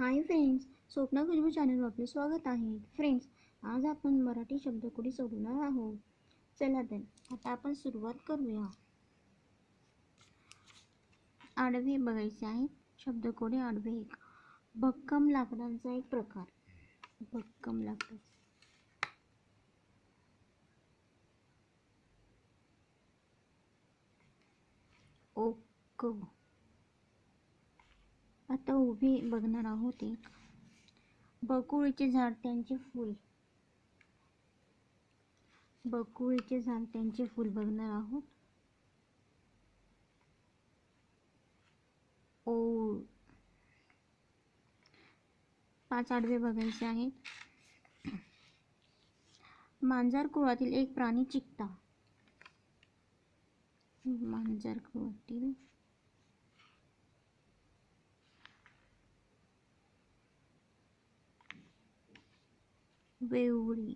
Hi friends Swapna Khushboo चॅनलवर आपले स्वागत आहे. फ्रेंड्स आज आपण मराठी शब्दकोडी सोडवणार आहोत? चला तर आता आपण सुरुवात करूया. आडवे बघायचे आहे शब्दकोडी आडवे एक. भक्कम लाकडांचा एक प्रकार. भक्कम लाकड. ओक. आता उभी बघणार आहोत एक बकुळीचे झाड त्यांचे फूल. बकुळीचे झाड त्यांचे फूल बघणार आहोत. ओ पाच आडवे बघायचे आहेत. मांजर कुळातील एक प्राणी चिकता मांजर कुळातील वेवळी.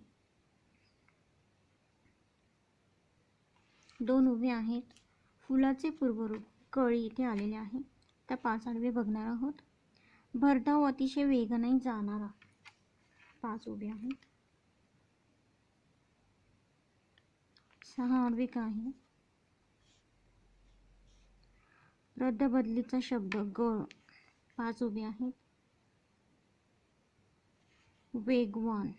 दोन उभे आहेत. फुलाचे पूर्वरूप कळी इथे आलेले आहे. त्या पाच आडवे बघणार आहोत. भरधाव अतिशय वेगाने जाणारा पाच उभे आहेत. सहा आडवे काय आहे? रद्द बदलीचा शब्द गळ. पाच उभे आहेत. वेगवान.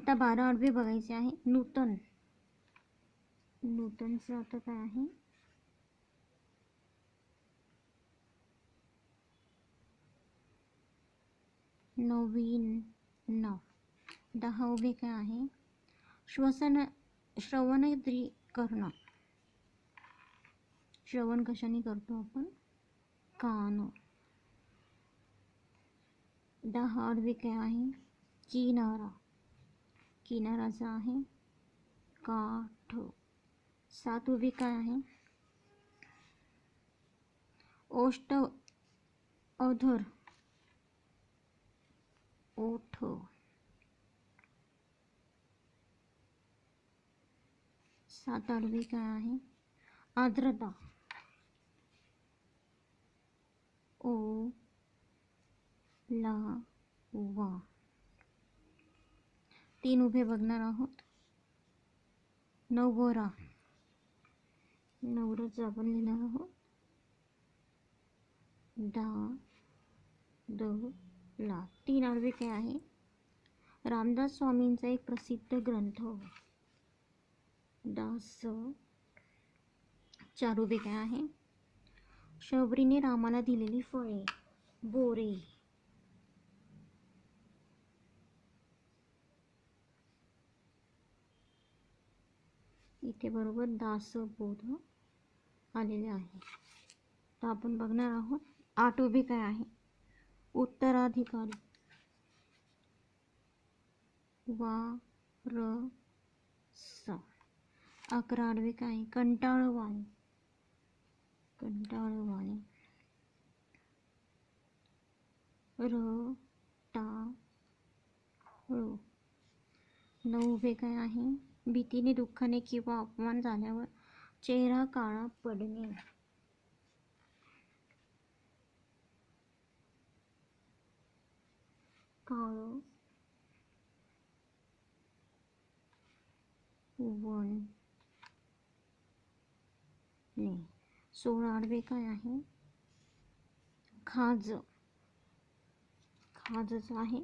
आता बारा आडवे बघायचे आहे नूतन। नूतनचं आता काय आहे नवीन न। दहा उभे काय आहे श्वसन श्रवणद्रीकरण श्रवण कशाने करतो आपण? कान। दहा आडवे काय आहे किनारा। किनाराचा आहे काठ सात उभी काय आहे ओष्ट अधर ओठ। सात आडवी काय आहे आर्द्रता। ओ ला वा। तीन उभे बघणार आहोत. नवरा. नवराचं आपण लिहिणार आहोत. दा द ला. तीन आडवे काय आहे? रामदास स्वामींचा एक प्रसिद्ध ग्रंथ. दास चार उभे काय आहे? शबरीने रामाला दिलेली फळे. बोरे. इथे बरोबर दासबोध आलेले आहे तर आपण बघणार आहोत आठ उभी काय आहे उत्तराधिकारी। वा स। अकरा आडवे काय कंटाळवाणी कंटाळवाणी र, टा नऊ उभे काय आहे भीतीने दुःखाने किंवा अपमान झाल्यावर चेहरा काळा पडणे. काळ वन ने सोळा आडवे काय आहे? खाज. खाजच आहे.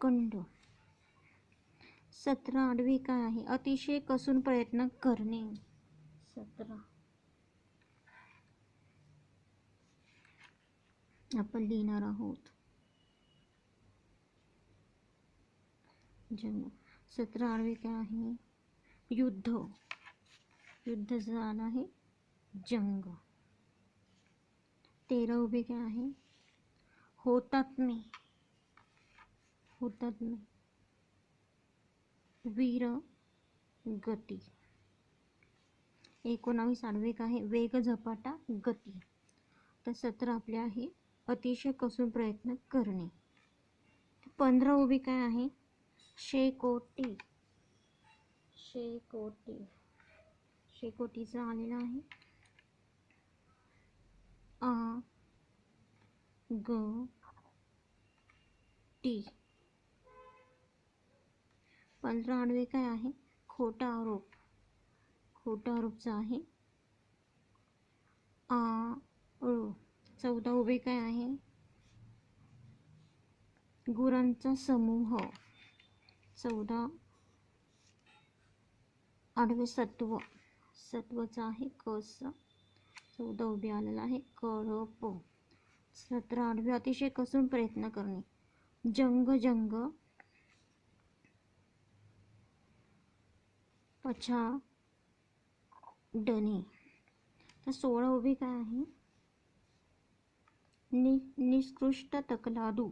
कंड. सतरा आडवी काय आहे अतिशय कसून प्रयत्न करणे. सतरा. आपण लिहिणार आहोत. जंग सतरा आडवे काय आहे? युद्ध. युद्ध झालं आहे. जंग. तेरा उभे काय आहे? होतात मी. होतात मी. वीर गती. एकोणावीस आडवे आहे. वेग झपाटा गती. तर सतरा आपले आहे. अतिशय कसून प्रयत्न करणे. पंधरा उभी काय आहे? शेकोटी. शेकोटी. शेकोटीचा आलेला आहे. आ ग टी. पंधरा आडवे काय आहे? खोटा आरोप. खोटा आरोपचा आहे. आ चौदा उभे काय आहे? गुरांचा समूह. चौदा आडवे सत्व. सत्वचा आहे कस. चौदा उभे आलेला आहे कळप. सतरा आडवे अतिशय कसून प्रयत्न करणे. जंग जंग. पछा डणे तर सोळा उभी काय आहे? नि निष्कृष्ट तकलादू.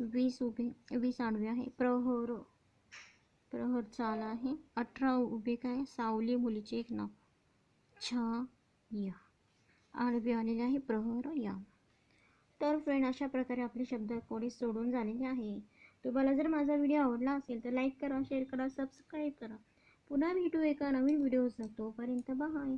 वीस उभे वीस आडवे आहे. प्रहर प्रहर चाल आहे. अठरा उभे काय? सावली मुलीचे एक नाव. छा या आडवे आलेले आहे प्रहर या. तर फ्रेंड अशा प्रकारे आपले शब्द कोडी सोडून झालेले आहे. तुम्हाला जर माझा व्हिडिओ आवडला असेल तर लाईक करा शेअर करा सबस्क्राईब करा. पुन्हा भेटू एका नवीन व्हिडिओसह तोपर्यंत बाय